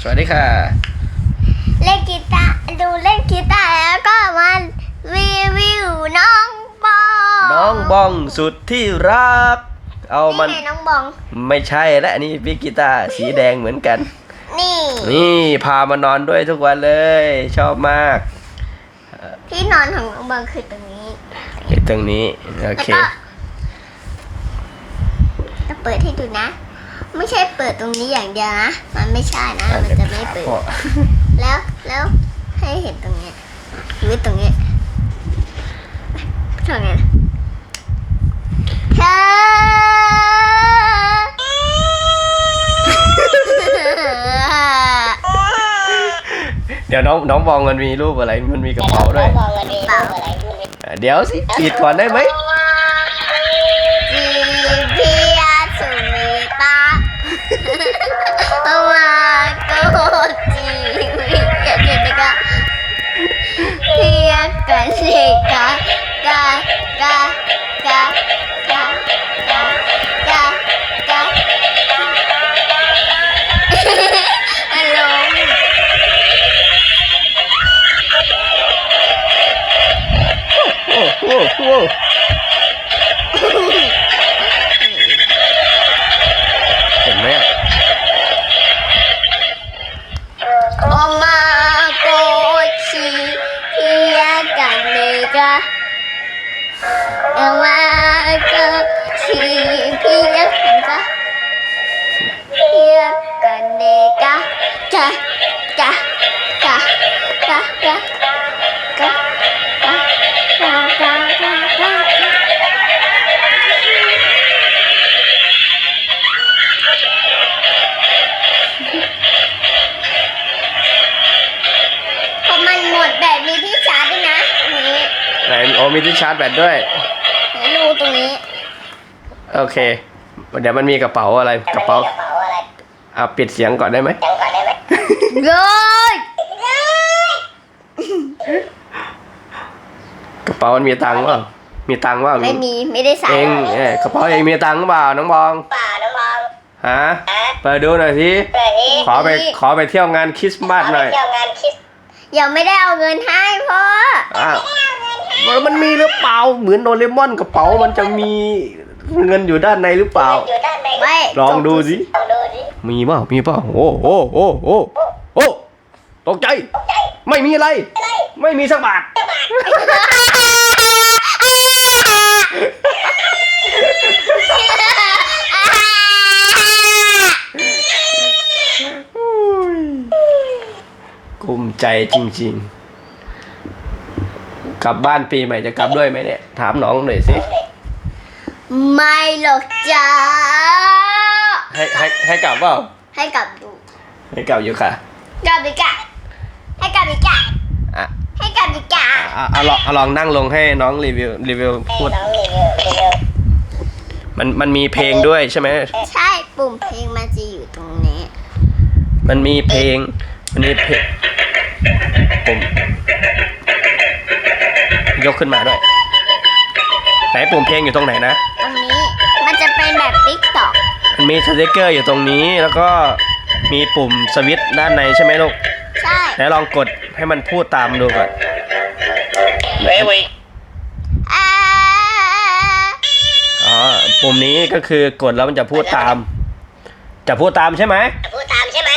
สวัสดีค่ะ เล่นกีตาร์ดูเล่นกีตาร์แล้วก็มารีวิวน้องบองน้องบองสุดที่รัก เอามันนี่ไงน้องบอง ไม่ใช่และอันนี้พี่กีตาร์สีแดงเหมือนกัน นี่นี่พามานอนด้วยทุกวันเลย ชอบมากที่นอนของน้องบองคือตรงนี้อยู่ตรงนี้ โอแล้วเค ก็จะเปิดให้ดูนะ ไม่ใช่เปิดตรงนี้อย่างเดียวนะ มันไม่ใช่นะ มันจะไม่เปิดพ่อแล้วแล้วให้เห็นตรงเนี้ยหรือตรงเนี้ยตรงเนี้ยเธอเดี๋ยวน้องน้องบองมันมีรูปอะไร มันมีกระเป๋าด้วยเปล่าอะเดี๋ยวสิปิดก่อนได้ไหม 完是嘎嘎嘎嘎。 เนกะกะกะกะกะกะกะกะกะกะกะกอมันหมดแบตมีที่ชาร์จด้วยนะมีไหนโอมีที่ชาร์จแบตด้วย รูตรงนี้ โอเค เดี๋ยวมันมีกระเป๋าอะไรกระเป๋า อะปิดเสียงก่อนได้ไหมเลย กระเป๋ามันมีตังค์เปล่ามีตังค์เปล่าไม่มีไม่ได้ใส่เองเอ้ยกระเป๋าเองมีตังค์เปล่าน้องบองป่าน้องบองฮะเปิดดูหน่อยสิแบบนี้ขอไปขอไปเที่ยวงานคริสต์มาสหน่อยเที่ยวงานคิดยังไม่ได้เอาเงินให้พ่ออ้าวมันมันมีหรือเปล่าเหมือนโดเรมอนกระเป๋ามันจะมี เงินอยู่ด้านในหรือเปล่า อยู่ด้านในไม่ลองดูสิ ลองดูสิมีเปล่ามีเปล่าโอ้โอ้โอ้โอ้โอ้ตกใจ ไม่มีอะไร ไม่มีสักบาทกลุ้มใจจริง ๆ กลับบ้านปีใหม่จะกลับด้วยไหมเนี่ย ถามน้องหน่อยสิ ไม่หรอกจ้า ให้ให้ให้กลับเปล่าให้กลับดูให้กลับอยู่ค่ะกลับอีกอะให้กลับอีกอะอะให้กลับอีกอะอะเอาลองเอาลองนั่งลงให้น้องรีวิวรีวิวพูดน้องรีวิวรีวิวมันมันมีเพลงด้วยใช่ไหมใช่ปุ่มเพลงมันจะอยู่ตรงนี้ มันมีเพลง มันมีเพลงผมยกขึ้นมาด้วยไหนปุ่มเพลงอยู่ตรงไหนนะ ติ๊กต็อกมันมีสติกเกอร์อยู่ตรงนี้แล้วก็มีปุ่มสวิตช์ด้านในใช่ไหมลูกใช่ไหนลองกดให้มันพูดตามดูก่อนอ่าอ๋อปุ่มนี้ก็คือกดแล้วมันจะพูดตาม จะพูดตามใช่ไหมพูดตามใช่ไหม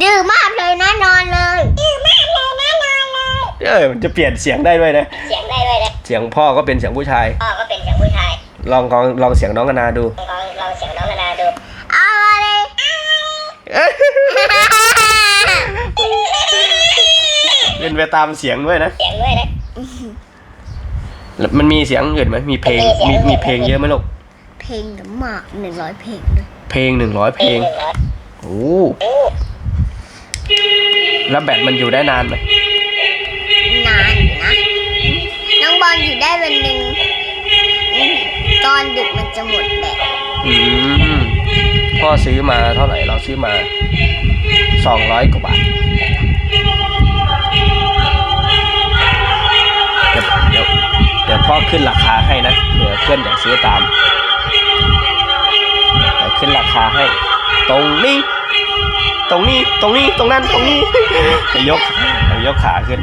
ดื้อมากเลยนะนอนเลยดื้อมากเลยนะนอนเลยเออมันจะเปลี่ยนเสียงได้ด้วยนะ เสียงได้เลยนะเสียงพ่อก็เป็นเสียงผู้ชาย พ่อก็เป็นเสียงผู้ชาย ลองลองลองเสียงน้องกนาดู ลองลองเสียงน้องนาดูเอาเลยเป็นไปตามเสียงด้วยนะ เสียงด้วยนะแล้วมันมีเสียงอื่นไหมมีเพลงมีมีเพลงเยอะไหมลูกเพลงหรือมากหนึ่งร้อยเพลงเลยเพลงหนึ่งร้อยเพลงโอ้แล้วแบตมันอยู่ได้นานไหมนานอยู่นะ น้องบอลอยู่ได้วันหนึ่งอืม ตอนดึกมันจะหมดแบตอืมพ่อซื้อมาเท่าไหร่เราซื้อมาสองร้อยกว่าบาทเดี๋ยวเดี๋ยวเดี๋ยวพ่อขึ้นราคาให้นะเผื่อเพื่อนอยากซื้อตามเดี๋ยวขึ้นราคาให้ ตรงนี้ ตรงนี้ตรงนี้ตรงนั้นตรงนี้ให้ยกให้ยกขาขึ้น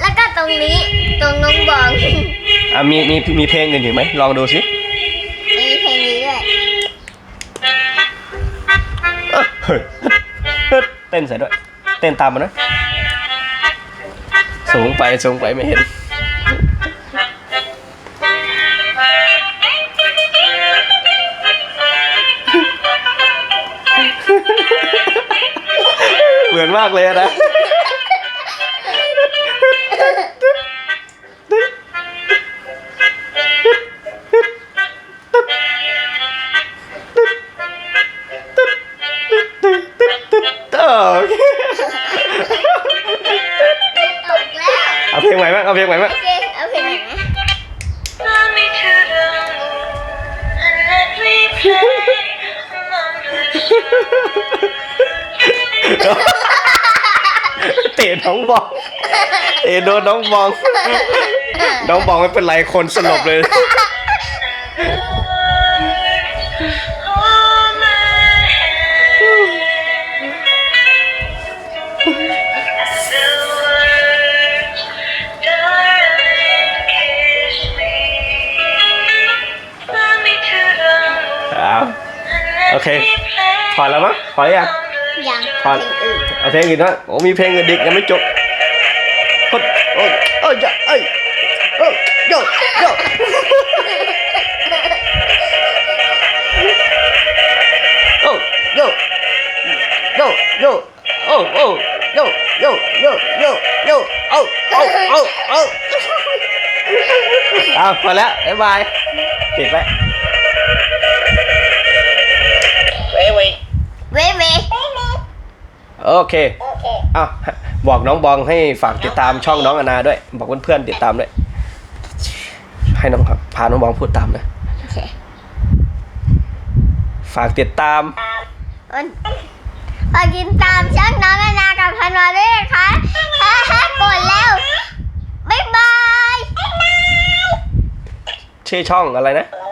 แล้วก็ตรงนี้ตรงน้องบอง อะมีมีมีเพลงอื่นอยู่ไหมลองดูสิ เฮ้ยเต้นใส่ด้วย เต้นตามมันนะสูงไปสูงไปไม่เห็น เหมือนมากเลยนะ เอาเพลงใหม่ไหมเอาเพลงใหม่ไหมโอเคเอาเพลงไหนนะ Fly me to the moon and let me play among the stars. เตะน้องบองเตะโดนน้องบอง น้องบองไม่เป็นไรคนสลบเลย and let Okay. me play พอแล้วมั้งพอหรือยังยังพอเพลงอื่นเอาเพลงอื่นนะโอ้มีเพลงอื่นดิกยังไม่จบโอ้ยโอ้ยโอ้ยเอ้ยโอ้ยโยโยโอ้โยโยโยโอ้โอ้โยโยโยโยโยโอ้โอ้โอ้โอ้เอาพอแล้วบ๊ายบายปิดไว้ โอเคอ้าวบอกน้องบองให้ฝากติดตามช่องน้องอนาด้วย บอกเพื่อนๆติดตามด้วย ให้น้องพาน้องบองพูดตามนะโอเคฝากติดตามมันฝากกินตามช่างน้องอนากับพันวาด้วยนะคะฮ่าฮ่ากดแล้วบ๊ายบายชื่อช่องอะไรนะ Fly